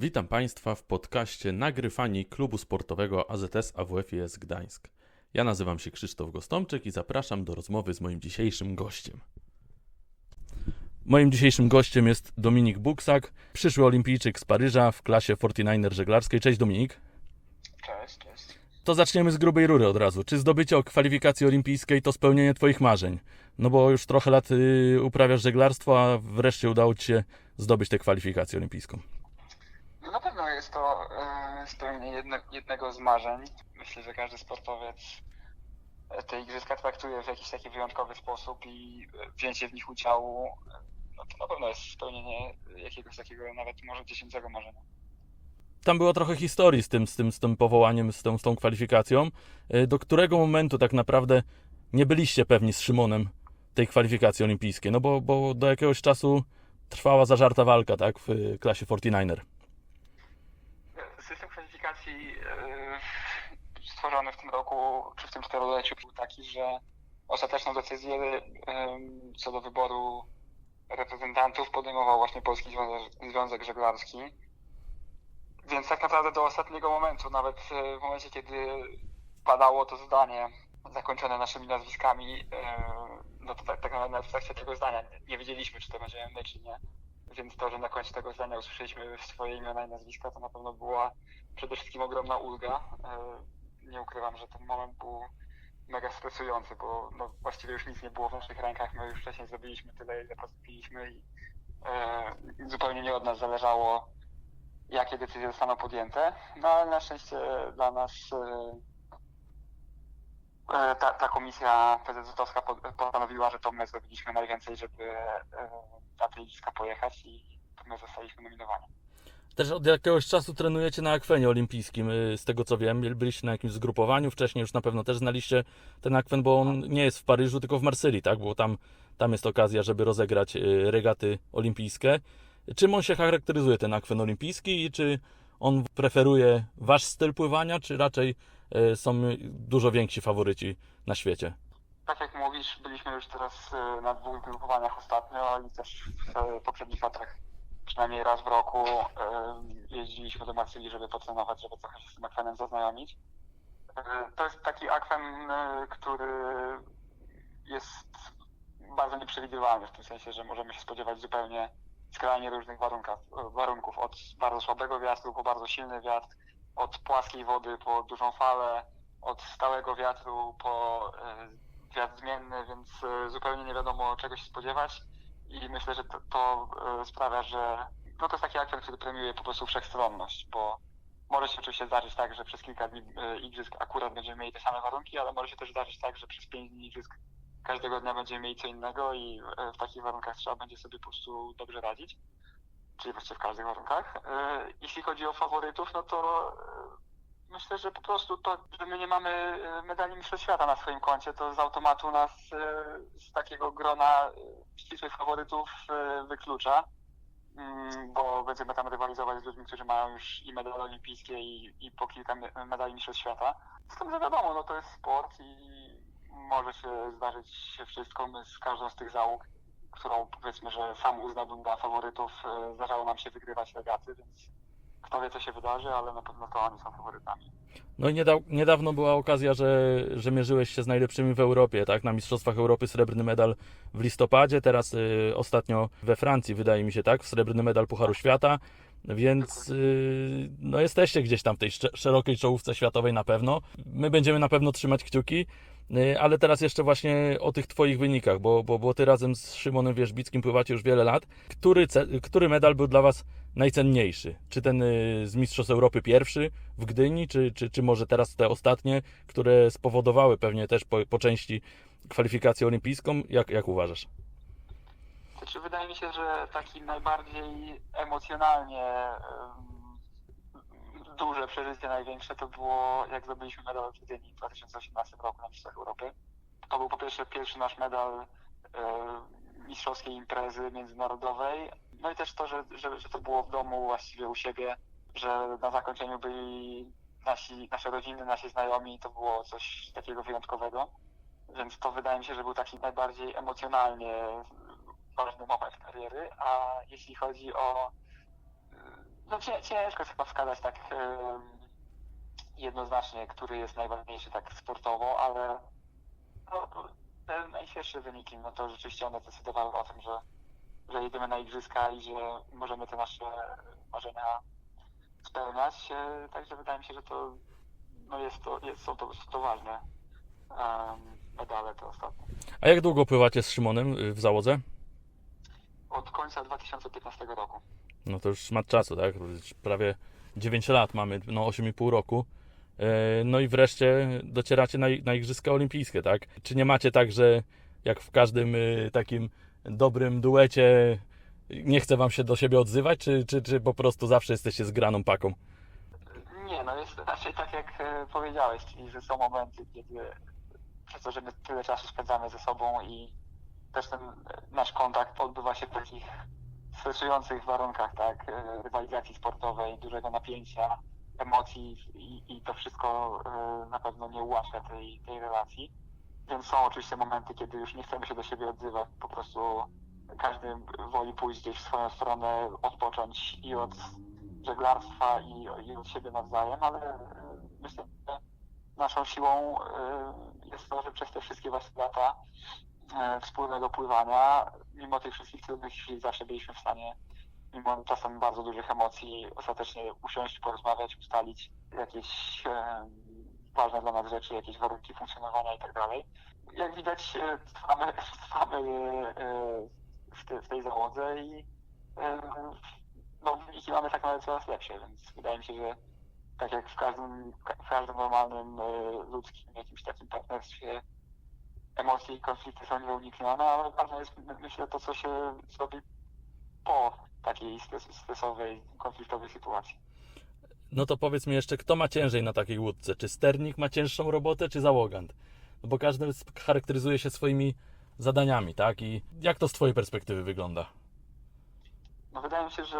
Witam Państwa w podcaście Nagrywani Klubu Sportowego AZS AWF-IS Gdańsk. Ja nazywam się Krzysztof Gostomczyk i zapraszam do rozmowy z moim dzisiejszym gościem. Moim dzisiejszym gościem jest Dominik Buksak, przyszły olimpijczyk z Paryża w klasie 49er żeglarskiej. Cześć Dominik. Cześć, cześć. To zaczniemy z grubej rury od razu. Czy zdobycie kwalifikacji olimpijskiej to spełnienie Twoich marzeń? No bo już trochę lat y, uprawiasz żeglarstwo, a wreszcie udało Ci się zdobyć tę kwalifikację olimpijską. No na pewno jest to e, spełnienie jedne, jednego z marzeń. Myślę, że każdy sportowiec e, te igrzyska traktuje w jakiś taki wyjątkowy sposób i e, wzięcie w nich udziału, e, no to na pewno jest spełnienie jakiegoś takiego nawet może dziesięcego marzenia. Tam było trochę historii z tym, z tym, z tym powołaniem, z tą, z tą kwalifikacją. Y, Do którego momentu tak naprawdę nie byliście pewni z Szymonem tej kwalifikacji olimpijskiej? No bo, bo do jakiegoś czasu trwała zażarta walka, tak, w klasie 49er. E, stworzony w tym roku, czy w tym czteroleciu był taki, że ostateczną decyzję e, co do wyboru reprezentantów podejmował właśnie Polski Związek, Żeglarski. Więc tak naprawdę do ostatniego momentu, nawet e, w momencie, kiedy padało to zdanie zakończone naszymi nazwiskami, no to tak, tak naprawdę w trakcie tego zdania nie wiedzieliśmy, czy to będziemy my, czy nie. Więc to, że na końcu tego zdania usłyszeliśmy swoje imiona i nazwiska, to na pewno była przede wszystkim ogromna ulga. E, Nie ukrywam, że ten moment był mega stresujący, bo no, właściwie już nic nie było w naszych rękach. My już wcześniej zrobiliśmy tyle, ile postupiliśmy i e, zupełnie nie od nas zależało, jakie decyzje zostaną podjęte. No ale na szczęście dla nas e, e, ta, ta komisja PZZ-owska po- postanowiła, że to my zrobiliśmy najwięcej, żeby e, na te igrzyska pojechać i my zostaliśmy nominowani. Też od jakiegoś czasu trenujecie na akwenie olimpijskim, y, z tego co wiem. Byliście na jakimś zgrupowaniu wcześniej, już na pewno też znaliście ten akwen, bo on nie jest w Paryżu, tylko w Marsylii, tak? Bo tam, tam jest okazja, żeby rozegrać y, regaty olimpijskie. Czym on się charakteryzuje, ten akwen olimpijski i czy on preferuje wasz styl pływania, czy raczej y, są dużo więksi faworyci na świecie? Tak jak mówisz, byliśmy już teraz e, na dwóch grupowaniach ostatnio i też w e, poprzednich latach przynajmniej raz w roku e, jeździliśmy do Marsylii, żeby potrenować, żeby trochę się z tym akwenem zaznajomić. To jest taki akwen, który jest bardzo nieprzewidywalny w tym sensie, że możemy się spodziewać zupełnie skrajnie różnych warunków. Od bardzo słabego wiatru po bardzo silny wiatr, od płaskiej wody po dużą falę, od stałego wiatru po wiatr zmienny, więc e, zupełnie nie wiadomo czego się spodziewać i myślę, że to, to e, sprawia, że no to jest taki akcent, który premiuje po prostu wszechstronność, bo może się oczywiście zdarzyć tak, że przez kilka dni e, igrzysk akurat będziemy mieli te same warunki, ale może się też zdarzyć tak, że przez pięć dni igrzysk każdego dnia będziemy mieli co innego i w takich warunkach trzeba będzie sobie po prostu dobrze radzić, czyli właściwie w każdych warunkach. Jeśli chodzi o faworytów, no to myślę, że po prostu to, że my nie mamy e, medali Mistrzostw Świata na swoim koncie, to z automatu nas e, z takiego grona e, ścisłych faworytów wyklucza, Mm, bo będziemy tam rywalizować z ludźmi, którzy mają już i medale olimpijskie i, i po kilka me- medali Mistrzostw Świata. Z tym, że wiadomo, no to jest sport i może się zdarzyć się wszystko. My z każdą z tych załóg, którą powiedzmy, że sam uznałbym za faworytów, zdarzało nam się wygrywać regaty, więc kto wie, co się wydarzy, ale na pewno to oni są faworytami. No i nieda- niedawno była okazja, że, że mierzyłeś się z najlepszymi w Europie, tak? Na Mistrzostwach Europy srebrny medal w listopadzie, teraz y, ostatnio we Francji, wydaje mi się, tak? Srebrny medal Pucharu Świata, więc y, no jesteście gdzieś tam w tej szerokiej czołówce światowej na pewno. My będziemy na pewno trzymać kciuki, y, ale teraz jeszcze właśnie o tych Twoich wynikach, bo, bo, bo Ty razem z Szymonem Wierzbickim pływacie już wiele lat. Który, który medal był dla Was najcenniejszy? Czy ten y, z Mistrzostw Europy pierwszy w Gdyni, czy, czy, czy może teraz te ostatnie, które spowodowały pewnie też po, po części kwalifikację olimpijską? Jak, jak uważasz? Znaczy, wydaje mi się, że taki najbardziej emocjonalnie em, duże przeżycie, największe to było jak zdobyliśmy medal w Gdyni w 2018 roku na Mistrzostwach Europy. To był po pierwsze pierwszy nasz medal mistrzowskiej imprezy międzynarodowej. No i też to, że, że, że to było w domu właściwie u siebie, że na zakończeniu byli nasi, nasze rodziny, nasi znajomi, to było coś takiego wyjątkowego. Więc to wydaje mi się, że był taki najbardziej emocjonalnie ważny moment kariery, a jeśli chodzi o No cię- ciężko chyba wskazać tak jednoznacznie, który jest najważniejszy tak sportowo, ale no, te najświeższe wyniki, no to rzeczywiście one decydowały o tym, że, że jedziemy na igrzyska i że możemy te nasze marzenia spełniać. E, Także wydaje mi się, że to no jest to, jest, są, to, są to ważne em, medale te ostatnie. A jak długo pływacie z Szymonem y, w załodze? Od końca 2015 roku. No to już szmat czasu, tak? Prawie 9 lat mamy, no 8,5 roku. E, No i wreszcie docieracie na, na Igrzyska Olimpijskie, tak? Czy nie macie tak, że jak w każdym y, takim dobrym duecie nie chce wam się do siebie odzywać, czy, czy, czy po prostu zawsze jesteście zgraną paką? Nie, no jest raczej tak jak e, powiedziałeś, czyli że są momenty, kiedy przez to, że my tyle czasu spędzamy ze sobą i też ten nasz kontakt odbywa się w takich stresujących warunkach, tak, e, rywalizacji sportowej, dużego napięcia, emocji i, i to wszystko e, na pewno nie ułatwia tej, tej relacji. Więc są oczywiście momenty, kiedy już nie chcemy się do siebie odzywać, po prostu każdy woli pójść gdzieś w swoją stronę, odpocząć i od żeglarstwa i, i od siebie nawzajem, ale e, myślę, że naszą siłą e, jest to, że przez te wszystkie właśnie lata e, wspólnego pływania, mimo tych wszystkich trudnych chwil zawsze byliśmy w stanie, mimo czasem bardzo dużych emocji, ostatecznie usiąść, porozmawiać, ustalić jakieś ważne dla nas rzeczy, jakieś warunki funkcjonowania i tak dalej. Jak widać, e, trwamy, trwamy e, w, te, w tej załodze i e, no, wyniki mamy tak naprawdę coraz lepsze, więc wydaje mi się, że tak jak w każdym, w każdym normalnym e, ludzkim jakimś takim partnerstwie emocje i konflikty są nieuniknione, ale ważne jest my- myślę to, co się zrobi po takiej stres, stresowej, konfliktowej sytuacji. No to powiedz mi jeszcze, kto ma ciężej na takiej łódce? Czy sternik ma cięższą robotę, czy załogant? No bo każdy charakteryzuje się swoimi zadaniami, tak? I jak to z Twojej perspektywy wygląda? No wydaje mi się, że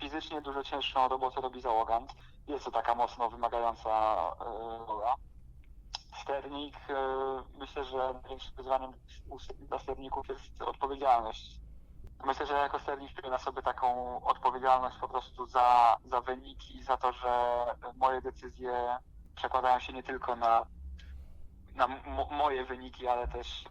fizycznie dużo cięższą robotę robi załogant. Jest to taka mocno wymagająca e, rola. Sternik, e, myślę, że największym wyzwaniem dla sterników jest odpowiedzialność. Myślę, że ja jako sternik czuję na sobie taką odpowiedzialność po prostu za, za wyniki, za to, że moje decyzje przekładają się nie tylko na, na mo- moje wyniki, ale też e,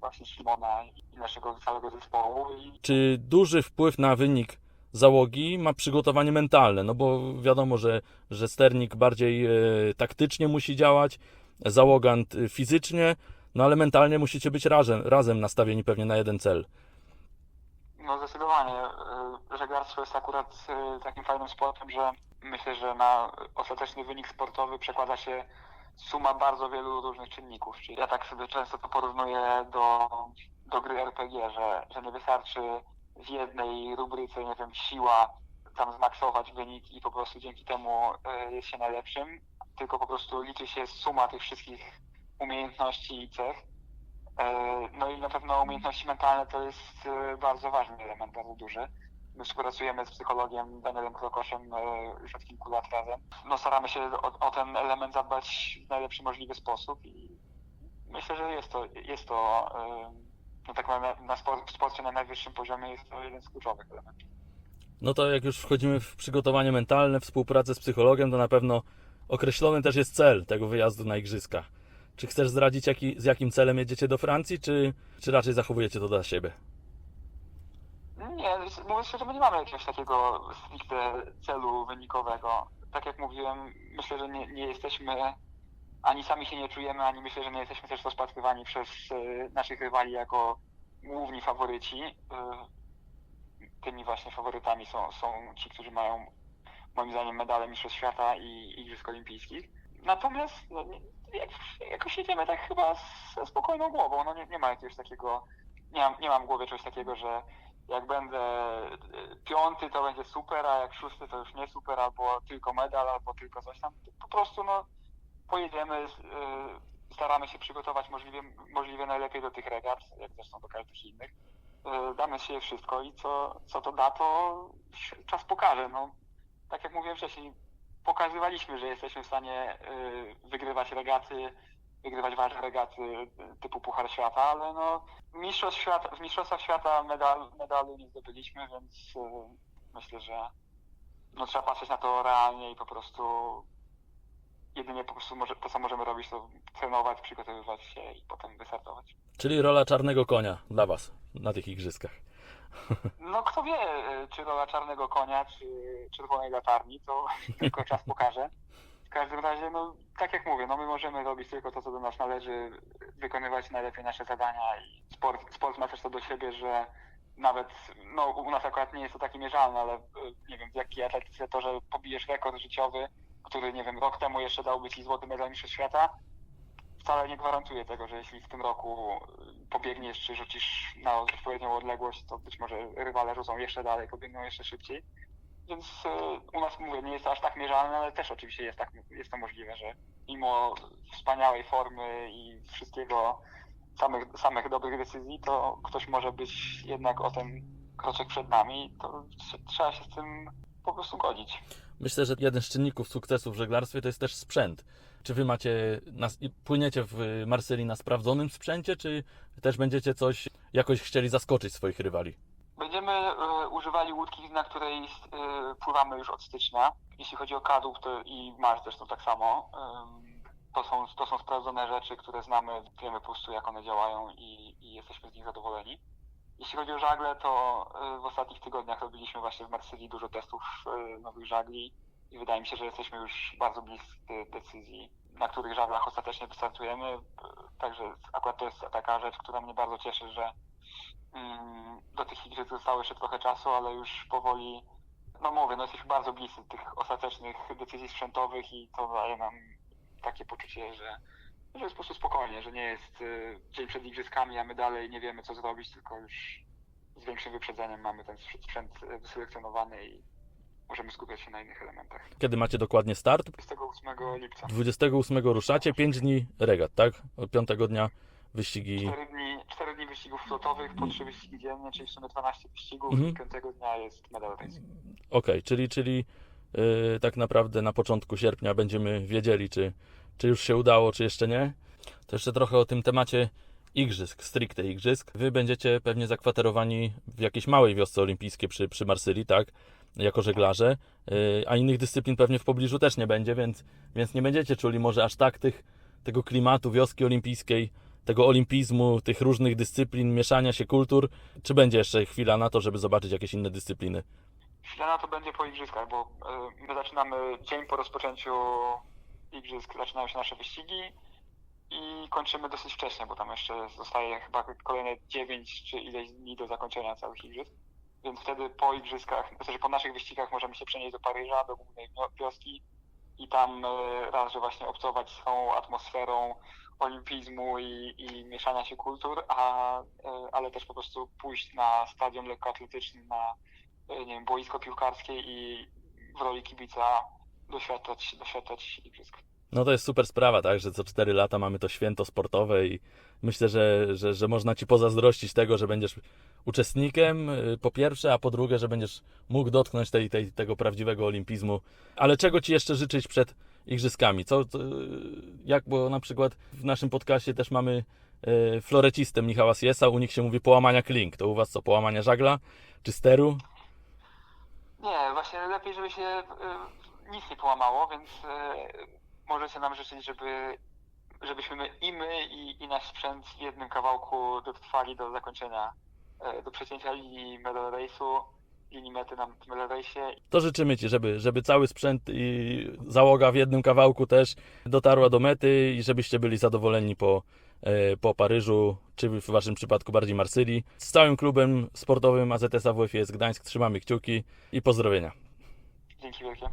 właśnie Szymona i naszego całego zespołu. Czy duży wpływ na wynik załogi ma przygotowanie mentalne? No bo wiadomo, że, że sternik bardziej e, taktycznie musi działać, załogant e, fizycznie, no ale mentalnie musicie być razem, razem nastawieni pewnie na jeden cel. No zdecydowanie. y, Żeglarstwo jest akurat y, takim fajnym sportem, że myślę, że na ostateczny wynik sportowy przekłada się suma bardzo wielu różnych czynników. Czyli ja tak sobie często to porównuję do, do gry RPG, że, że nie wystarczy w jednej rubryce, nie wiem, siła tam zmaksować wynik i po prostu dzięki temu y, jest się najlepszym, tylko po prostu liczy się suma tych wszystkich umiejętności i cech. E, No i na pewno umiejętności mentalne to jest e, bardzo ważny element, bardzo duży. My współpracujemy z psychologiem Danielem Krokoszem e, już od kilku lat razem. No staramy się o, o ten element zadbać w najlepszy możliwy sposób i myślę, że jest to, jest to no tak na, na w sporcie na najwyższym poziomie jest to jeden z kluczowych elementów. No to jak już wchodzimy w przygotowanie mentalne, współpracę z psychologiem, to na pewno określony też jest cel tego wyjazdu na igrzyska. Czy chcesz zdradzić, jaki, z jakim celem jedziecie do Francji, czy, czy raczej zachowujecie to dla siebie? Nie, mówiąc szczerze, my nie mamy jakiegoś takiego stricte celu wynikowego. Tak jak mówiłem, myślę, że nie, nie jesteśmy, ani sami się nie czujemy, ani myślę, że nie jesteśmy też rozpatrywani przez e, naszych rywali jako główni faworyci. E, Tymi właśnie faworytami są, są ci, którzy mają moim zdaniem medale Mistrzostw Świata i Igrzysk Olimpijskich. Natomiast no, jakoś jedziemy tak chyba ze spokojną głową. No nie, nie ma jakiegoś takiego, nie mam, nie mam w głowie czegoś takiego, że jak będę y, piąty, to będzie super, a jak szósty, to już nie super, albo tylko medal, albo tylko coś tam. Po prostu no, pojedziemy, y, staramy się przygotować możliwie, możliwie najlepiej do tych regat, jak zresztą do każdych innych. Y, Damy się wszystko i co, co to da, to czas pokaże. No, tak jak mówiłem wcześniej, pokazywaliśmy, że jesteśmy w stanie y, wygrywać regaty, wygrywać ważne regaty y, typu Puchar Świata, ale no mistrzostw świata, w Mistrzostwach Świata medal, medalu nie zdobyliśmy, więc y, myślę, że no trzeba patrzeć na to realnie i po prostu jedynie po prostu może, to, co możemy robić, to trenować, przygotowywać się i potem wystartować. Czyli rola czarnego konia dla Was na tych igrzyskach. No kto wie, y, czy rola czarnego konia, czy czerwonej latarni, to tylko czas pokaże. W każdym razie, no tak jak mówię, no my możemy robić tylko to, co do nas należy, wykonywać najlepiej nasze zadania i sport, sport ma też to do siebie, że nawet, no u nas akurat nie jest to takie mierzalne, ale y, nie wiem, w jakiej atletyce to, że pobijesz rekord życiowy, który, nie wiem, rok temu jeszcze dałby Ci złoty medal mistrzostw świata, wcale nie gwarantuje tego, że jeśli w tym roku pobiegniesz czy rzucisz na odpowiednią odległość, to być może rywale rzucą jeszcze dalej, pobiegną jeszcze szybciej. Więc y, u nas mówię, nie jest to aż tak mierzalne, ale też oczywiście jest, tak, jest to możliwe, że mimo wspaniałej formy i wszystkiego, samych, samych dobrych decyzji, to ktoś może być jednak o ten kroczek przed nami, to trze- trzeba się z tym po prostu godzić. Myślę, że jeden z czynników sukcesu w żeglarstwie to jest też sprzęt. Czy wy macie, płyniecie w Marsylii na sprawdzonym sprzęcie, czy też będziecie coś jakoś chcieli zaskoczyć swoich rywali? Będziemy e, używali łódki, na której e, pływamy już od stycznia. Jeśli chodzi o kadłub i marsz zresztą tak samo. To, są, to są sprawdzone rzeczy, które znamy, wiemy po prostu jak one działają i, i jesteśmy z nich zadowoleni. Jeśli chodzi o żagle, to e, w ostatnich tygodniach robiliśmy właśnie w Marsylii dużo testów nowych żagli i wydaje mi się, że jesteśmy już bardzo bliscy decyzji, na których żaglach ostatecznie wystartujemy. Także akurat to jest taka rzecz, która mnie bardzo cieszy, że Mm, do tych igrzysk zostało jeszcze trochę czasu, ale już powoli, no mówię, no jesteśmy bardzo bliscy tych ostatecznych decyzji sprzętowych i to daje nam takie poczucie, że, że jest po prostu spokojnie, że nie jest y, dzień przed igrzyskami, a my dalej nie wiemy co zrobić, tylko już z większym wyprzedzeniem mamy ten sprzęt- sprzęt y, wyselekcjonowany i możemy skupiać się na innych elementach. Kiedy macie dokładnie start? 28 lipca. 28 ruszacie, 5 dni regat, tak? Od 5 dnia wyścigi. Cztery dni, cztery dni wyścigów flotowych, po trzy wyścigi dziennie, czyli w sumie 12 wyścigów Mhm. i piątego dnia jest medal racing. Okej, czyli, czyli yy, tak naprawdę na początku sierpnia będziemy wiedzieli, czy, czy już się udało, czy jeszcze nie. To jeszcze trochę o tym temacie igrzysk, stricte igrzysk. Wy będziecie pewnie zakwaterowani w jakiejś małej wiosce olimpijskiej przy, przy Marsylii, tak? Jako żeglarze, yy, a innych dyscyplin pewnie w pobliżu też nie będzie, więc, więc nie będziecie czuli może aż tak tych, tego klimatu wioski olimpijskiej, tego olimpizmu, tych różnych dyscyplin, mieszania się kultur. Czy będzie jeszcze chwila na to, żeby zobaczyć jakieś inne dyscypliny? Chwila na to będzie po igrzyskach, bo y, my zaczynamy dzień po rozpoczęciu igrzysk, zaczynają się nasze wyścigi i kończymy dosyć wcześnie, bo tam jeszcze zostaje chyba kolejne 9 czy ileś dni do zakończenia całych igrzysk. Więc wtedy po igrzyskach, w sensie po naszych wyścigach możemy się przenieść do Paryża, do głównej wio- wioski i tam y, raz, że właśnie obcować z tą atmosferą olimpizmu i, i mieszania się kultur, a, y, ale też po prostu pójść na stadion lekkoatletyczny, na e, nie wiem, boisko piłkarskie i w roli kibica doświadczać, doświadczać igrzysk. No to jest super sprawa, tak, że co 4 lata mamy to święto sportowe i myślę, że, że, że można Ci pozazdrościć tego, że będziesz uczestnikiem y, po pierwsze, a po drugie, że będziesz mógł dotknąć tej, tej, tego prawdziwego olimpizmu. Ale czego Ci jeszcze życzyć przed igrzyskami? Co, co, jak, bo na przykład w naszym podcaście też mamy y, florecistę Michała Siesa, u nich się mówi połamania klink. To u Was co, połamania żagla czy steru? Nie, właśnie lepiej, żeby się e, nic nie połamało, więc e, możecie nam życzyć, żeby żebyśmy my, i my i, i nasz sprzęt w jednym kawałku dotrwali do zakończenia, e, do przecięcia linii medal race'u, linii mety na medal race'ie To życzymy Ci, żeby, żeby cały sprzęt i załoga w jednym kawałku też dotarła do mety i żebyście byli zadowoleni po, e, po Paryżu, czy w Waszym przypadku bardziej Marsylii. Z całym klubem sportowym AZS AWF jest Gdańsk trzymamy kciuki i pozdrowienia. Dzięki wielkie.